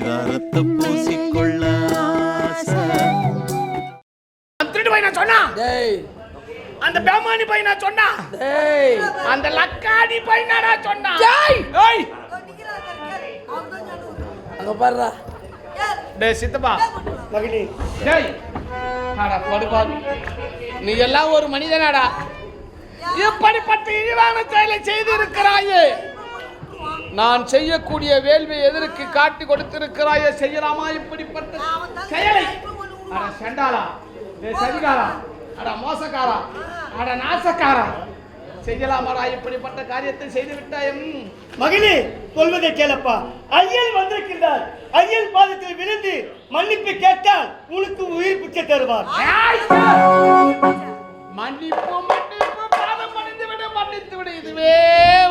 பரிதாரத்தை பூசிக்கொள்ள திருட்டு பையனா சொன்னா? டேய். அந்த பேமானி பையனா சொன்னா? டேய். அந்த லக்காடி பையனாடா சொன்னா? டேய். ஏய். அங்க பாருடா. டேய் சித்தப்பா. மகிழி. டேய். நீ எல்லாம் ஒரு மனிதனாடா. இப்படிப்பட்ட இழிவான செயலை செய்து இருக்கிறாயே நான் செய்யக்கூடிய வேள்வி எதற்கு காட்டி கொடுத்திருக்கிறாயே? செய்யலாமா? இப்படிப்பட்ட செயலை. அட செண்டாளா. டேய் சரிகாரா அட மோசக்காரா. அட நாசக்காரா. செய்யலாமாடா? இப்படிப்பட்ட காரியத்தை செய்து விட்டாயும். மகிழே சொல்வதை கேளப்பா. ஐயன் வந்திருக்கின்றார். ஐயன் பாதத்தில் விழுந்து மன்னிப்பு கேட்டால் உனக்கு உயிர் பிச்சை தருவார். மன்னிப்பு மன்னித்து விடு இதுவே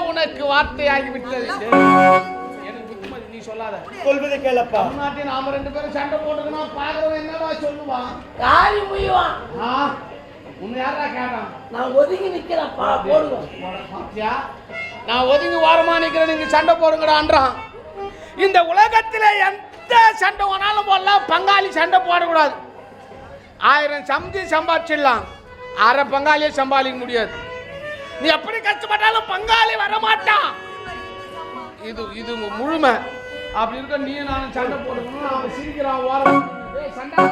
உனக்கு வார்த்தையாகி விட்டது எனக்கு புத்திமதி நீ சொல்லாத. சொல்வதை கேளப்பா. தமிழ்நாட்டில் நாம ரெண்டு பேரும் சண்டை போட்டுக்கணும் பாக்குறவன் என்னடா சொல்லுவான்? யாரி முய்வான் உன்னை யாரா கேட்டான்? நான் ஒதுங்கி நிக்கிறேன்ப்பா பாத்தியா நான் ஒதுங்கி வாரமா நிக்கிறேன் நீங்க சண்டை போடுங்கடான்றான் இந்த உலகத்துல எந்த சண்டை வேணாலும் போடலாம் பங்காளி சண்டை போடக்கூடாது. ஆயிரம் சம்பி சம்பாதிச்சிடலாம். அரை பங்காளியை சம்பாதிக்க முடியாது. நீ எப்படி கஷ்டப்பட்டாலும் பங்காளி வரமாட்டான் இது இது முழுமை அப்படி இருக்க நீ நான் சண்டை போடணும் அவன் சீக்கிரம் ஓரம் சண்டை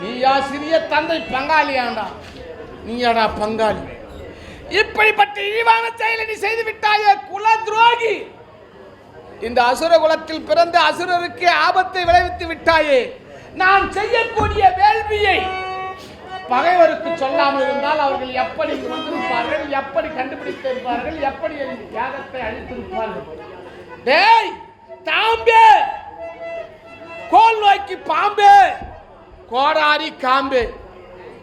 நீயா சிறிய தந்தை பங்காளியாண்டா நீயாடா பங்காளி. இப்படிப்பட்ட இழிவான செயலை நீ செய்து விட்டாயே குல துரோகி. இந்த அசுர குலத்தில் பிறந்த அசுரருக்கு ஆபத்தை விளைவித்து விட்டாயே. நான் செய்யக்கூடிய வேள்வியை பகைவருக்கு சொல்லாமல் இருந்தால் அவர்கள் எப்படி வந்திருப்பார்கள் எப்படி கண்டுபிடித்திருப்பார்கள் எப்படி என் யாகத்தை அழித்திருப்பார்கள்? டேய் தாம்பே. கோல் நோக்கி பாம்பு. கோடாரி காம்பு.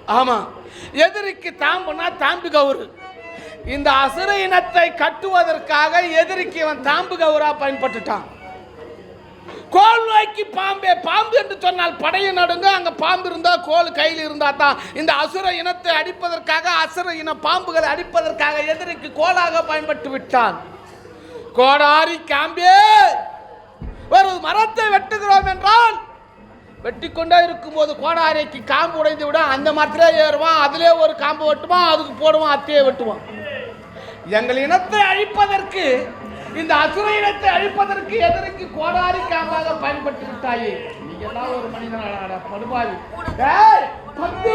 ஆமா. எதிரிக்கு தாம்புனா தாம்பு கவுரு. இந்த அசுர இனத்தை கட்டுவதற்காக எதிரிக்கு இவன் தாம்பு கவுரா பயன்பட்டுட்டான். கோல் நோக்கி பாம்பே. பாம்பு என்று சொன்னால் படையை நடுங்க அங்க பாம்பு இருந்தா கோல் கையில் இருந்தா தான். இந்த அசுர இனத்தை அடிப்பதற்காக அசுர இன பாம்புகளை அடிப்பதற்காக எதிரிக்கு கோலாக பயன்பட்டு விட்டான். கோடாரி காம்பே. ஒரு மரத்தை வெட்டுகிறோம் என்றால் வெட்டி கொண்டே இருக்கும்போது கோடாரிக்கு காம்பு உடைந்து விட அந்த மரத்திலே ஏறுவான் அதிலே ஒரு காம்பு வெட்டுவான் அதுக்கு போடுவான் அத்தையை வெட்டுவான். எங்கள் இனத்தை அழிப்பதற்கு இந்த அசுர இனத்தை அழிப்பதற்கு எதற்கு கோடாரி காம்பாக பயன்பட்டு விட்டாயே? நீங்க எல்லாம் ஒரு மனிதன் படுபாவி. பத்து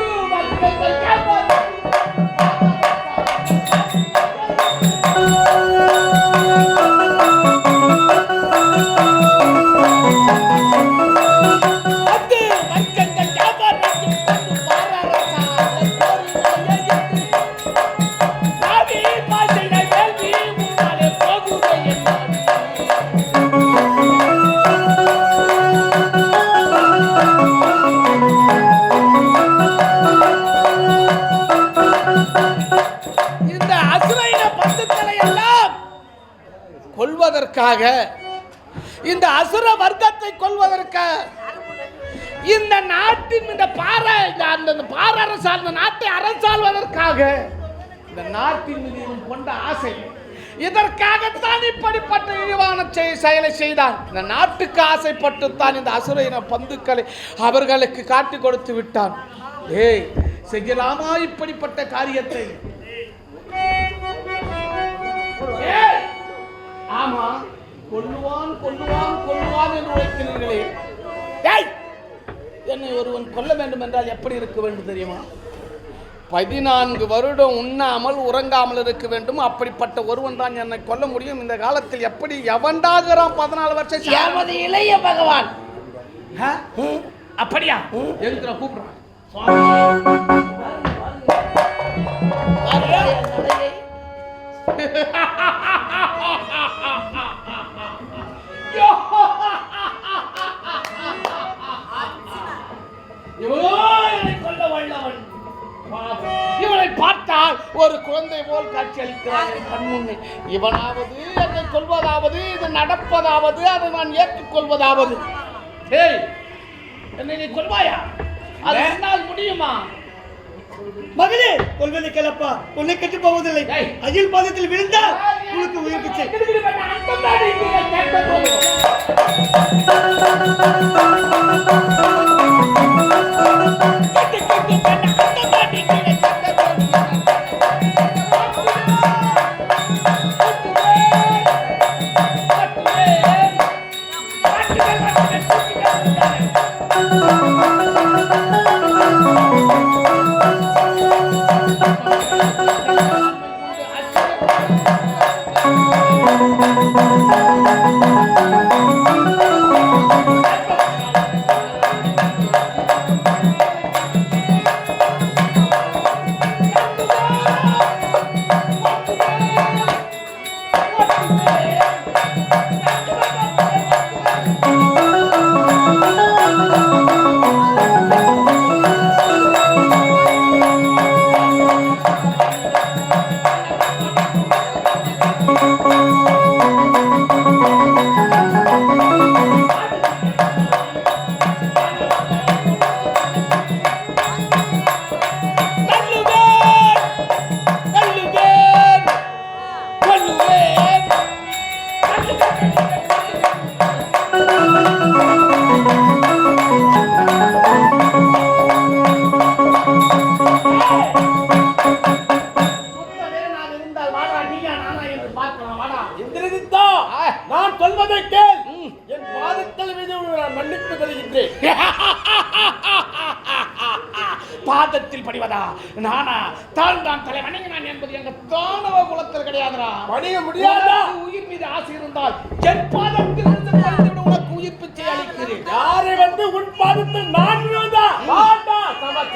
கொள்வதற்காக இந்த அசுர வர்க்கத்தை கொள்வதற்காக இந்த நாட்டின் இந்த பாறை இந்த அந்த அந்த நாட்டை அரசாள்வதற்காக இந்த நாட்டின் மீது இவன் கொண்ட ஆசை இதற்காகத்தான் இப்படிப்பட்ட இழிவான செயலை செய்தான். இந்த நாட்டுக்கு ஆசைப்பட்டுத்தான் இந்த அசுரையின பந்துக்களை அவர்களுக்கு காட்டி கொடுத்து விட்டான். ஏய் செய்யலாமா இப்படிப்பட்ட காரியத்தை? ஏ ஆமா கொல்லுவான் கொல்லுவான் கொல்லுவான் என்று உழைக்கிறீர்களே! என்னை ஒருவன் கொல்ல வேண்டும் என்றால் எப்படி இருக்க வேண்டும் தெரியுமா? பதினான்கு வருடம் உண்ணாமல் உறங்காமல் இருக்க வேண்டும். அப்படிப்பட்ட ஒருவன் தான் என்னை கொல்ல முடியும். இந்த காலத்தில் எப்படி எவன்டாகிறான் பதினாலு வருஷம் எமது இளைய பகவான்? அப்படியா? எதுக்குற கூப்பிடுறான்? பாருங்கள் என் நடையை. குழந்தை போல் காட்சி அளிக்கிறான் என் கண் முன்னே இவனாவது என்னை கொல்வதாவது இது நடப்பதாவது அதை நான் ஏற்றுக்கொள்வதாவது. ஏய் என்னை நீ கொல்வாயா? அது என்னால் முடியுமா? மகளே கொள்வதை கேளப்பா. உன்னை கெட்டு போவதில்லை. அயில் பாதத்தில் விழுந்தால் உனக்கு உயிர் பிச்சை பாதத்தில் படிவதா? நானா? தான் தான் தலை வணங்கினான் என்பது எங்க தானவ குலத்தில் கிடையாதுடா. வணிக முடியாதா? உயிர் மீது ஆசை இருந்தால் என் பாதத்தில் இருந்து பறித்துவிடு, உனக்கு உயிர் பிச்சை அளிக்கிறேன். யாரை வந்து உன் பாதத்தில் நான் விழுந்தா வாடா, சம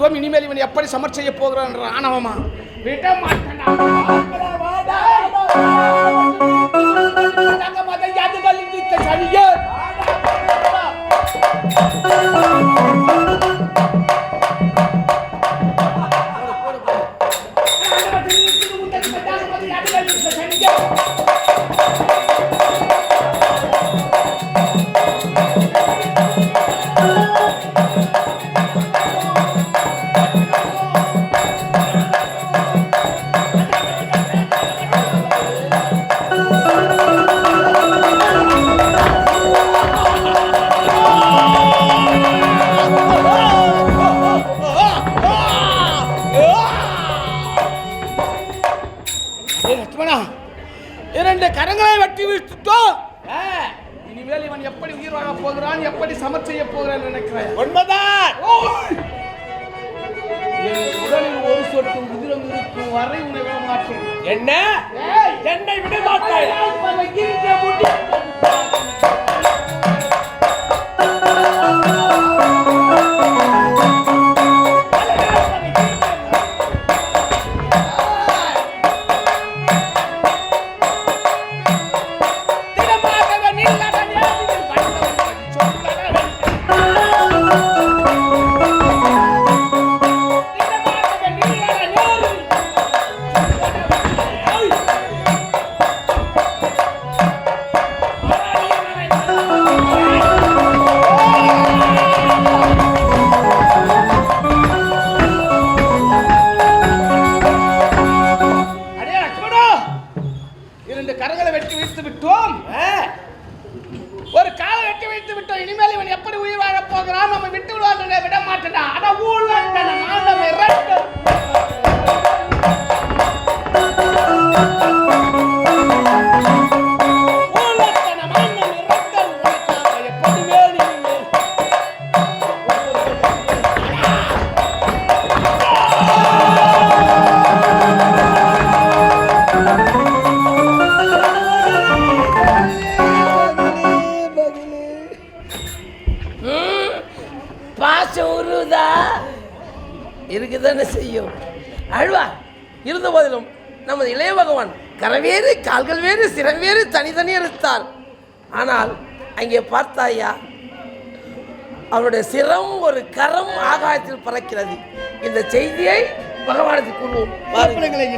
விட்டோம் இனிமேல் இவன் எப்படி சமர் செய்ய போகிறான் ஆணவமா? விட மாட்டேனா. வாடா, விட்டோம் ஒரு காலை வெட்டி வைத்து விட்டோம் இனிமேல் இவன் எப்படி உயிர் வாழப் போகிறான்? நம்ம விட்டு விடுவான் விட மாட்டேன் அட ஊழல் கால்கள் வேறு சிரம் வேறு தனித்தனி இருந்தார் ஆனால் அங்கே பார்த்தாயா அவருடைய சிரம் ஒரு கரம் ஆகாயத்தில் பறக்கிறது. இந்த செய்தியை பகவானுக்கு கூறுவோம். பாருங்கள்.